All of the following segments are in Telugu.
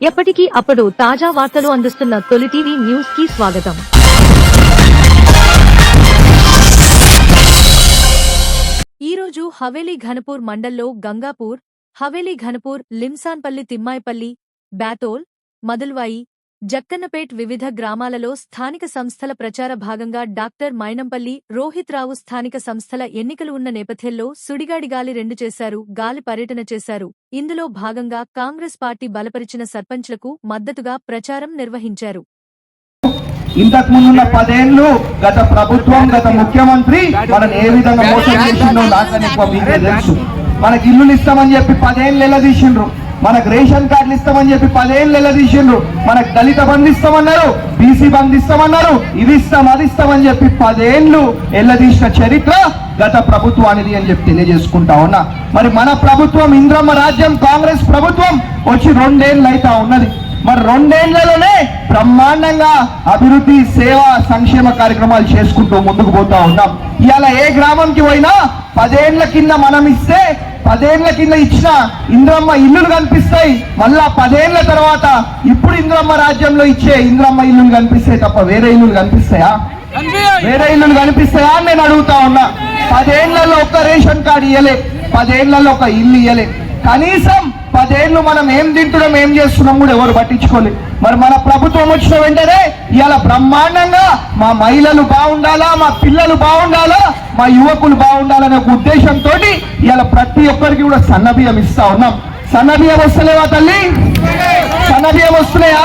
ఎప్పటికీ అప్పుడు తాజా వార్తలు అందిస్తున్న తొలి టీవీ న్యూస్కి స్వాగతం. ఈరోజు హవేలీ ఘనపూర్ మండల్లో గంగాపూర్ హవేలీ ఘనపూర్ లింసాన్పల్లి తిమ్మాయిపల్లి బ్యాతోల్ మదుల్వాయి జక్కన్నపేట్ వివిధ గ్రామాలలో స్థానిక సంస్థల ప్రచార భాగంగా డాక్టర్ మైనంపల్లి రోహిత్ రావు స్థానిక సంస్థల ఎన్నికలు ఉన్న నేపథ్యంలో సుడిగాడి గాలి రెండు చేశారు గాలి పర్యటన చేశారు. ఇందులో భాగంగా కాంగ్రెస్ పార్టీ బలపరిచిన సర్పంచ్లకు మద్దతుగా ప్రచారం నిర్వహించారు. ఇంతకు ముందున్న పదేళ్ళు గత ప్రభుత్వం గత ముఖ్యమంత్రి మనని ఏ విధంగా మోసం చేసిందో నాకని ఎక్కువ తెలుసు. మనకి ఇల్లులు ఇస్తామని చెప్పి పదేళ్ళు ఎలా తీసిండ్రు మనకు రేషన్ కార్డులు ఇస్తామని చెప్పి పదేళ్ళు ఎల్లదీసిండ్రు మనకు దళిత బంధిస్తామన్నారు బీసీ బంధిస్తామన్నారు ఇది ఇస్తాం అది ఇస్తామని చెప్పి పదేళ్ళు ఎల్లదీసిన చరిత్ర గత ప్రభుత్వానిది అని చెప్పి తెలియజేసుకుంటా ఉన్నా. మరి మన ప్రభుత్వం ఇంద్రమ్మ రాజ్యం కాంగ్రెస్ ప్రభుత్వం వచ్చి రెండేళ్ళు అయితా ఉన్నది. మరి రెండేళ్ళలోనే బ్రహ్మాండంగా అభివృద్ధి సేవ సంక్షేమ కార్యక్రమాలు చేసుకుంటూ ముందుకు పోతా ఉన్నాం. ఇవాళ ఏ గ్రామంకి పోయినా పదేళ్ళ కింద మనం ఇస్తే పదేళ్ళ కింద ఇచ్చిన ఇంద్రమ్మ ఇల్లులు కనిపిస్తాయి. మళ్ళా పదేళ్ళ తర్వాత ఇప్పుడు ఇంద్రమ్మ రాజ్యంలో ఇచ్చే ఇంద్రమ్మ ఇల్లులు కనిపిస్తాయి తప్ప వేరే ఇల్లులు కనిపిస్తాయా? వేరే ఇల్లులు కనిపిస్తాయా అని నేను అడుగుతా ఉన్నా. పదేళ్ళలో ఒక్క రేషన్ కార్డు ఇయ్యలే. పదేళ్ళలో ఒక ఇల్లు ఇయ్యలే. కనీసం పదేళ్ళు మనం ఏం తింటున్నాం ఏం చేస్తున్నాం కూడా ఎవరు పట్టించుకోలేదు మరి మన ప్రభుత్వం వచ్చిన వెంటనే ఇలా బ్రహ్మాండంగా మా మహిళలు బాగుండాలా మా పిల్లలు బాగుండాలా మా యువకులు బాగుండాలనే ఒక ఉద్దేశంతో ఇలా ప్రతి ఒక్కరికి కూడా సన్నబియ్యం ఇస్తా ఉన్నాం. సన్నబియ్యం వస్తలేవా తల్లి? సన్నబియ్యం వస్తున్నాయా?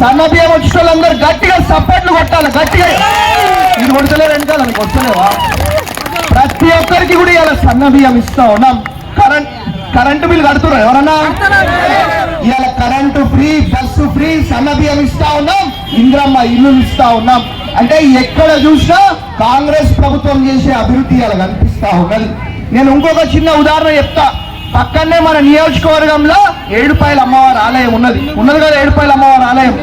సన్నబియ్యం వచ్చిన వాళ్ళందరూ గట్టిగా సప్పట్లు కొట్టాలి గట్టిగా. ఇది కొడతలే వెనకాల వస్తలేవా ప్రతి ఒక్కరికి కూడా ఇలా సన్నబియ్యం ఇస్తా ఉన్నాం. కరెంట్ కరెంటు బిల్ కడుతున్నారు. ఎవరన్నా? ఇవాళ కరెంటు ఫ్రీ బస్సు ఫ్రీ సన్న బియ్యం ఇస్తా ఉన్నాం ఇంద్రమ్మ ఇల్లు ఇస్తా ఉన్నాం. అంటే ఎక్కడ చూసినా కాంగ్రెస్ ప్రభుత్వం చేసే అభివృద్ధి ఇలా కనిపిస్తా ఉన్నది. నేను ఇంకొక చిన్న ఉదాహరణ చెప్తా. పక్కనే మన నియోజకవర్గంలో ఏడుపాయల అమ్మవారి ఆలయం ఉన్నది. ఉన్నది కదా ఏడుపాయల అమ్మవారి ఆలయం?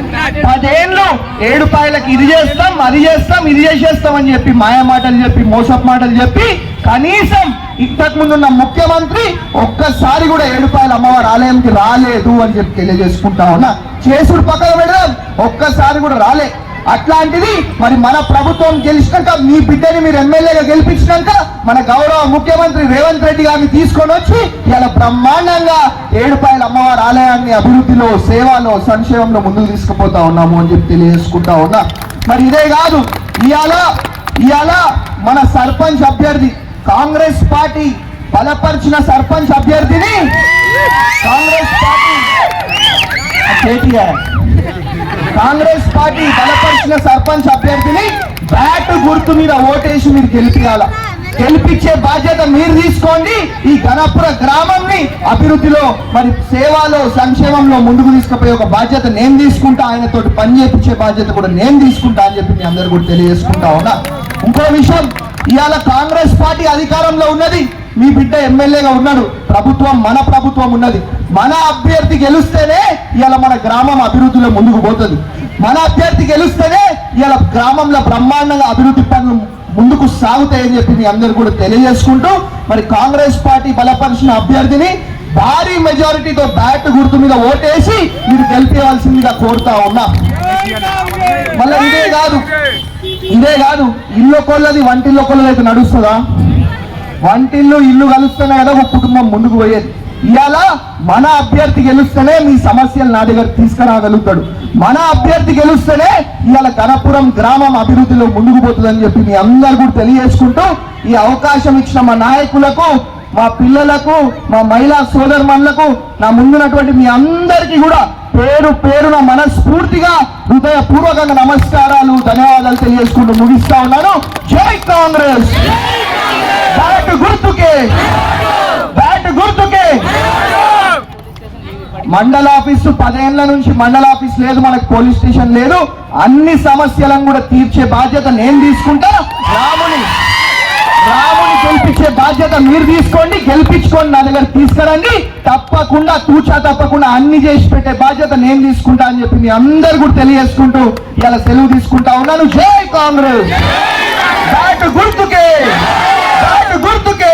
పదేళ్ళు ఏడుపాయలకి ఇది చేస్తాం అది చేస్తాం ఇది చేసేస్తాం అని చెప్పి మాయ మాటలు చెప్పి మోసపు మాటలు చెప్పి కనీసం ఇంతకు ముందు ఉన్న ముఖ్యమంత్రి ఒక్కసారి కూడా ఏడుపాయల అమ్మవారి ఆలయంకి రాలేదు అని చెప్పి తెలియజేసుకుంటా ఉన్నా. చేసుడు పక్కన పెడదాం ఒక్కసారి కూడా రాలే. అట్లాంటిది మరి మన ప్రభుత్వం గెలిచినాక మీ బిడ్డని మీరు ఎమ్మెల్యేగా గెలిపించినాక మన గౌరవ ముఖ్యమంత్రి రేవంత్ రెడ్డి గారిని తీసుకొని వచ్చి ఇలా బ్రహ్మాండంగా ఏడుపాయల అమ్మవారి ఆలయాన్ని అభివృద్ధిలో సేవలో సంక్షేమంలో ముందుకు తీసుకుపోతా ఉన్నాము అని చెప్పి తెలియజేసుకుంటా ఉన్నా. మరి ఇదే కాదు ఇవాళ ఇవాళ మన సర్పంచ్ అభ్యర్థి కాంగ్రెస్ పార్టీ బలపరిచిన సర్పంచ్ అభ్యర్థిని కాంగ్రెస్ పార్టీ కేటీఆర్. కాంగ్రెస్ పార్టీ బలపరిచిన సర్పంచ్ అభ్యర్థిని బ్యాట్ గుర్తు మీద ఓటేసి మీరు గెలిపియాల. గెలిపించే బాధ్యత మీరు తీసుకోండి. ఈ గణపుర గ్రామంని అభివృద్ధిలో మరి సేవలో సంక్షేమంలో ముందుకు తీసుకుపోయే ఒక బాధ్యత నేను తీసుకుంటా ఆయనతో పనిచేపించే బాధ్యత కూడా నేను తీసుకుంటా అని చెప్పి మీ అందరు కూడా తెలియజేసుకుంటా ఉన్నా. ఇంకో విషయం ఇవాళ కాంగ్రెస్ పార్టీ అధికారంలో ఉన్నది. మీ బిడ్డ ఎమ్మెల్యేగా ఉన్నాడు. ప్రభుత్వం మన ప్రభుత్వం ఉన్నది. మన అభ్యర్థి గెలుస్తేనే ఇవాళ మన గ్రామం అభివృద్ధిలో ముందుకు పోతుంది. మన అభ్యర్థి గెలుస్తేనే ఇవాళ గ్రామంలో బ్రహ్మాండంగా అభివృద్ధి పనులు ముందుకు సాగుతాయని చెప్పి మీ అందరు కూడా తెలియజేసుకుంటూ మరి కాంగ్రెస్ పార్టీ బలపరిచిన అభ్యర్థిని భారీ మెజారిటీతో బ్యాట్ గుర్తు మీద ఓటేసి మీరు గెలిపేవలసిందిగా కోరుతా ఉన్నా. మళ్ళీ ఇదే కాదు ఇదే కాదు ఇల్లు కొల్లది వంటిల్లో కొల్లది అయితే నడుస్తుందా? వంటిల్లు ఇల్లు కలుస్తేనే కదా ఒక కుటుంబం ముందుకు పోయేది. ఇవాళ మన అభ్యర్థి గెలుస్తేనే మీ సమస్యలు నా దగ్గర తీసుకురాగలుగుతాడు. మన అభ్యర్థి గెలుస్తేనే ఇవాళ గణపురం గ్రామం అభివృద్ధిలో ముందుకు పోతుందని చెప్పి మీ అందరు కూడా తెలియజేసుకుంటూ ఈ అవకాశం ఇచ్చిన మా నాయకులకు మా పిల్లలకు మా మహిళా సోదరుమణులకు నా ముందున్నటువంటి మీ అందరికీ కూడా పేరు పేరున మనస్ఫూర్తిగా హృదయపూర్వకంగా నమస్కారాలు ధన్యవాదాలు తెలియజేసుకుంటూ ముగిస్తా ఉన్నాను. జై కాంగ్రెస్! గుర్తుకే బ్యాట్ గుర్తుకే మండల ఆఫీసు పదేళ్ళ నుంచి మండల ఆఫీస్ లేదు మనకు పోలీస్ స్టేషన్ లేదు. అన్ని సమస్యలను కూడా తీర్చే బాధ్యత నేను తీసుకుంటా రాముని రాముని గెలిపించే బాధ్యత మీరు తీసుకోండి గెలిపించుకోండి నా దగ్గర తీసుకురండి. తప్పకుండా తూచా తప్పకుండా అన్ని చేసి పెట్టే బాధ్యత నేను తీసుకుంటా అని చెప్పి మీ అందరు కూడా తెలియజేసుకుంటూ ఇలా సెలవు తీసుకుంటా ఉన్నాను. జై కాంగ్రెస్! గుర్తుకే! గుర్తుకే!